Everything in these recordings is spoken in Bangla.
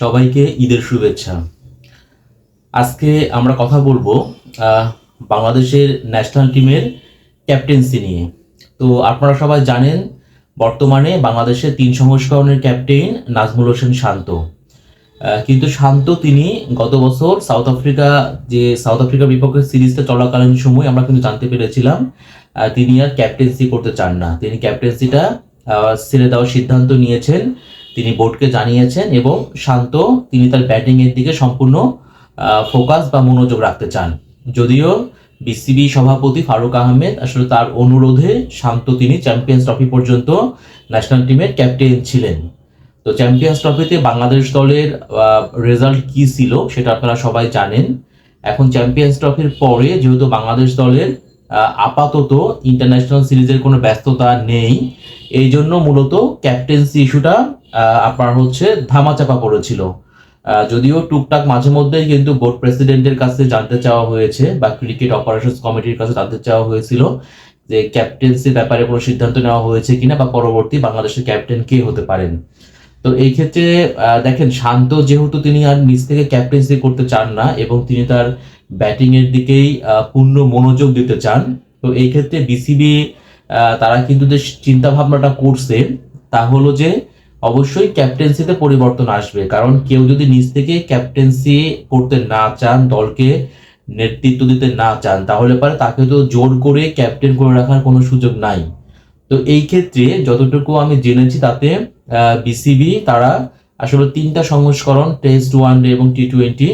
সবাইকে ঈদের শুভেচ্ছা। আজকে আমরা কথা বলব বাংলাদেশের ন্যাশনাল টিমের ক্যাপ্টেন্সি নিয়ে। তো আপনারা সবাই জানেন, বর্তমানে বাংলাদেশের তিন সংস্করণের ক্যাপ্টেন নাজমুল হোসেন শান্ত। কিন্তু শান্ত তিনি গত বছর সাউথ আফ্রিকা, যে সাউথ আফ্রিকার বিপক্ষে সিরিজটা চলাকালীন সময় আমরা কিন্তু জানতে পেরেছিলাম তিনি আর ক্যাপ্টেন্সি করতে চান না। তিনি ক্যাপ্টেন্সিটা ছেড়ে দেওয়ার সিদ্ধান্ত নিয়েছেন। তিনি বোর্ডকে জানিয়েছেন এবং শান্ত তিনি তার ব্যাটিং এর দিকে সম্পূর্ণ ফোকাস বা মনোযোগ রাখতে চান। যদিও বিসিবি সভাপতি ফারুক আহমেদ আসলে তার অনুরোধে শান্ত তিনি চ্যাম্পিয়ন্স ট্রফি পর্যন্ত ন্যাশনাল টিমের ক্যাপ্টেন ছিলেন। তো চ্যাম্পিয়ন্স ট্রফিতে বাংলাদেশ দলের রেজাল্ট কি ছিল সেটা আপনারা সবাই জানেন। এখন চ্যাম্পিয়ন্স ট্রফির পরে যেহেতু বাংলাদেশ দলের আপাতত ইন্টারন্যাশনাল সিরিজের কোনো ব্যস্ততা নেই এই জন্য মূলত ক্যাপ্টেন্সি ইস্যুটা আপনার হচ্ছে ধামাচাপা পড়েছিল। যদিও টুকটাক মাঝে মধ্যেই কিন্তু বোর্ড প্রেসিডেন্টের কাছে জানতে চাওয়া হয়েছে বা ক্রিকেট অপারেশনস কমিটির কাছে জানতে চাওয়া হয়েছিল যে ক্যাপ্টেন্সির ব্যাপারে কোনো সিদ্ধান্ত নেওয়া হয়েছে কিনা বা পরবর্তী বাংলাদেশের ক্যাপ্টেন কে হতে পারেন। তো এই ক্ষেত্রে দেখেন, শান্ত যেহেতু তিনি আর নিজ থেকে ক্যাপ্টেন্সি করতে চান না এবং তিনি তার ব্যাটিং এর দিকেই পূর্ণ মনোযোগ দিতে চান, তো এই ক্ষেত্রে বিসিবি তারা কিন্তু যে চিন্তা ভাবনাটা করছে তা হলো যে অবশ্যই ক্যাপ্টেন্সিতে পরিবর্তন আসবে। কারণ কেউ যদি নিজ থেকে ক্যাপ্টেন্সি করতে না চান, দলকে নেতৃত্ব দিতে না চান, তাহলে পারে তাকে তো জোর করে ক্যাপ্টেন করে রাখার কোনো সুযোগ নাই। তো এই ক্ষেত্রে যতটুকু আমি জেনেছি তাতে বিসিবি তারা আসলে তিনটা সংস্করণ টেস্ট ওয়ান ডে এবং টি টোয়েন্টি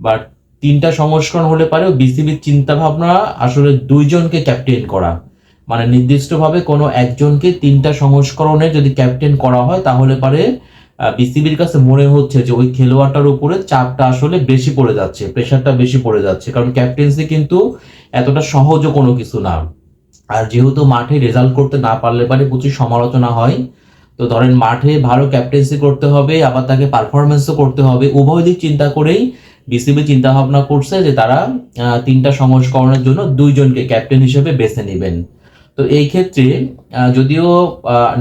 বাট তিনটা সংস্করণ হলে পারেও বিসিবির চিন্তা ভাবনা আসলে দুইজনকে ক্যাপ্টেন করা। মানে নির্দিষ্টভাবে কোনো একজনকে তিনটা সংস্করণে যদি ক্যাপ্টেন করা হয়, তাহলে পারে বিসিবির কাছে মনে হচ্ছে যে ওই খেলোয়াড়টার উপরে চাপটা আসলে বেশি পড়ে যাচ্ছে প্রেশারটা বেশি পড়ে যাচ্ছে। কারণ ক্যাপ্টেন্সি কিন্তু এতটা সহজও কোনো কিছু না। আর যেহেতু মাঠে রেজাল্ট করতে না পারলে পারে প্রচুর সমালোচনা হয়। তো ধরেন মাঠে ভালো ক্যাপ্টেন্সি করতে হবে, আবার তাকে পারফরমেন্সও করতে হবে। উভয় দিক চিন্তা করেই বিসিবি চিন্তা ভাবনা করছে যে তারা তিনটা সংস্করণের জন্য দুইজনকে ক্যাপ্টেন হিসেবে বেছে নেবেন। তো এই ক্ষেত্রে যদিও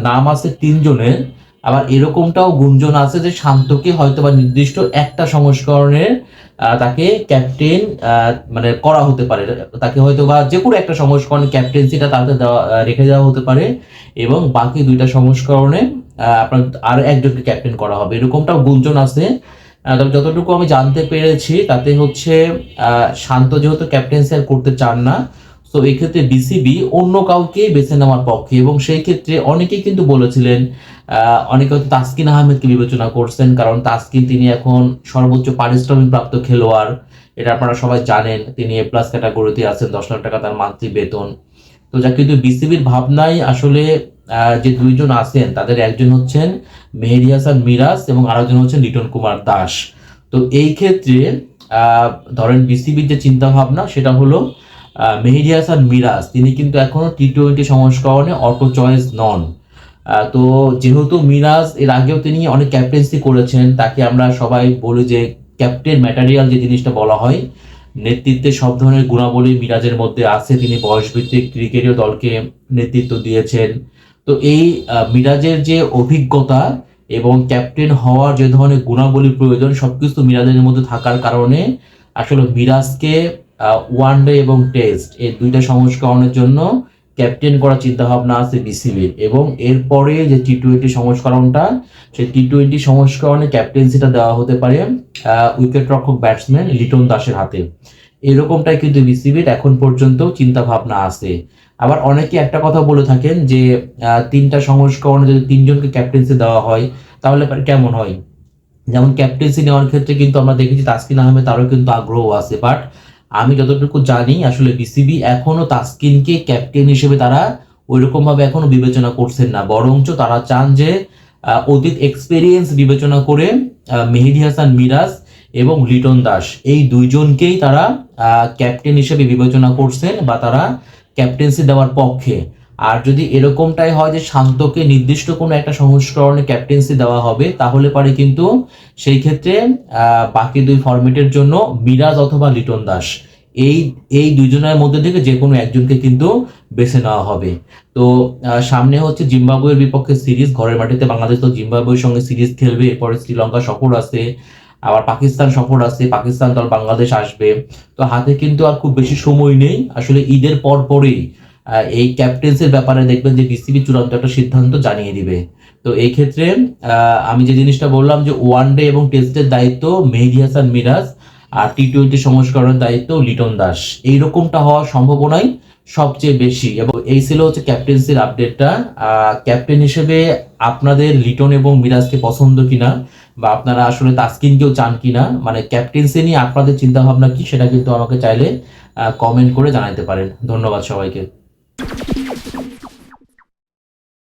নাম আছে তিনজনের, আবার এরকমটাও গুঞ্জন আছে যে শান্তকে হয়তো বা নির্দিষ্ট একটা সংস্করণের তাকে ক্যাপ্টেন মানে করা হতে পারে। তাকে হয়তো বা যে কোনো একটা সংস্করণের ক্যাপ্টেন্সিটা তাকে দেওয়া রেখে দেওয়া হতে পারে এবং বাকি দুইটা সংস্করণে আপনার আর একজনকে ক্যাপ্টেন করা হবে। এরকমটাও গুঞ্জন আছে। তবে যতটুকু আমি জানতে পেরেছি, তাতে হচ্ছে শান্ত যেহেতু ক্যাপ্টেন্সি আর করতে চান না তো এই ক্ষেত্রে বিসিবি অন্য কাউকে বেছে নেওয়ার পক্ষে, এবং সেই ক্ষেত্রে অনেকেই কিন্তু বলেছিলেন অনেকে হয়তো তাসকিন আহমেদকে বিবেচনা করছেন, কারণ তাসকিন তিনি এখন সর্বোচ্চ পারিশ্রমিক প্রাপ্ত খেলোয়াড়। এটা আপনারা সবাই জানেন, তিনি এ প্লাস ক্যাটাগরিতে আছেন, দশ লাখ টাকা তার মান্থলি বেতন। তো যা কিন্তু বিসিবির ভাবনায় আসলে যে দুইজন আছেন, তাদের একজন হচ্ছেন মেহেদি হাসান মিরাজ এবং আরেকজন হচ্ছেন লিটন কুমার দাস। তো এই ক্ষেত্রে ধরেন বিসিবির যে চিন্তা ভাবনা সেটা হলো মেহেদি হাসান মিরাজ, তিনি কিন্তু এখনও টি টোয়েন্টি সংস্করণে অটো চয়েস নন। তো যেহেতু মিরাজ, এর আগেও তিনি অনেক ক্যাপ্টেন্সি করেছেন, তাকে আমরা সবাই বলি যে ক্যাপ্টেন ম্যাটারিয়াল যে জিনিসটা বলা হয়, নেতৃত্বে সব ধরনের গুণাবলী মিরাজের মধ্যে আছে, তিনি বয়সভিত্তিক ক্রিকেটীয় দলকে নেতৃত্ব দিয়েছেন। তো এই মিরাজের যে অভিজ্ঞতা এবং ক্যাপ্টেন হওয়ার যে ধরনের গুণাবলী প্রয়োজন, সবকিছু মিরাজের মধ্যে থাকার কারণে আসলে মিরাজকে ওয়ান ডে এবং টেস্ট এই দুইটা সংস্করণের জন্য ক্যাপ্টেন করার চিন্তা ভাবনা আছে বিসিবির এবং এরপরে যে টি টোয়েন্টি সংস্করণটা, সেই টি টোয়েন্টি সংস্করণে ক্যাপ্টেন্সিটা দেওয়া হতে পারে উইকেট রক্ষক ব্যাটসম্যান লিটন দাসের হাতে। এরকমটাই কিন্তু বিসিবির এখন পর্যন্ত চিন্তা ভাবনা আছে। আবার অনেকে একটা কথা বলে থাকেন যে তিনটা সংস্করণে যদি তিনজনকে ক্যাপ্টেন্সি দেওয়া হয়, তাহলে কেমন হয়? যেমন ক্যাপ্টেন্সি নেওয়ার ক্ষেত্রে কিন্তু আমরা দেখেছি তাসকিন আহমেদ তারও কিন্তু আগ্রহ আছে বাট আমি যতটুকু জানি, আসলে বিসিবি এখনও তাসকিনকে ক্যাপ্টেন হিসেবে তারা ওই ভাবে এখনও বিবেচনা করছেন না। বরঞ্চ তারা চান যে অতীত এক্সপেরিয়েন্স বিবেচনা করে মেহেদি হাসান মিরাজ এবং লিটন দাস এই দুইজনকেই তারা ক্যাপ্টেন হিসেবে বিবেচনা করছেন বা তারা ক্যাপ্টেন্সি দেওয়ার পক্ষে। আর যদি এরকমটাই হয় যে শান্তকে নির্দিষ্ট কোনো একটা সংস্করণে ক্যাপ্টেন্সি দেওয়া হবে, তাহলে পারে কিন্তু সেই ক্ষেত্রে বাকি দুই ফরম্যাটের জন্য মিরাজ অথবা লিটন দাস। এই এই দুজনের মধ্যে থেকে যে কোনো একজনকে কিন্তু বেছে নেওয়া হবে। তো সামনে হচ্ছে জিম্বাবুয়ের বিপক্ষে সিরিজ, ঘরের মাটিতে বাংলাদেশ তো জিম্বাবুয়ের সঙ্গে সিরিজ খেলবে, এরপরে শ্রীলঙ্কা সফর আছে, আবার পাকিস্তান সফর আছে, পাকিস্তান দল বাংলাদেশ আসবে। তো হাতে কিন্তু আর খুব বেশি সময় নেই। আসলে ঈদের পর পরেই এই ক্যাপ্টেন্সির ব্যাপারে দেখবেন যে বিসিবি চূড়ান্ত একটা সিদ্ধান্ত জানিয়ে দিবে। তো এই ক্ষেত্রে আমি যে জিনিসটা বললাম যে ওয়ান ডে এবং টেস্টের দায়িত্ব মেহেদি হাসান মিরাজ, আর টি টোয়েন্টি সংস্করণের দায়িত্ব লিটন দাস। এইরকমটা হওয়ার সম্ভাবনাই সবচেয়ে বেশি এবং এই ছিল হচ্ছে ক্যাপ্টেন্সির আপডেটটা ক্যাপ্টেন হিসেবে আপনাদের লিটন এবং মিরাজকে পছন্দ কিনা বা আপনারা আসলে তাসকিনকেও চান কিনা মানে ক্যাপ্টেন্সি নিয়ে আপনাদের চিন্তাভাবনা কি সেটা কিন্তু আমাকে চাইলে কমেন্ট করে জানাতে পারেন। ধন্যবাদ সবাইকে। you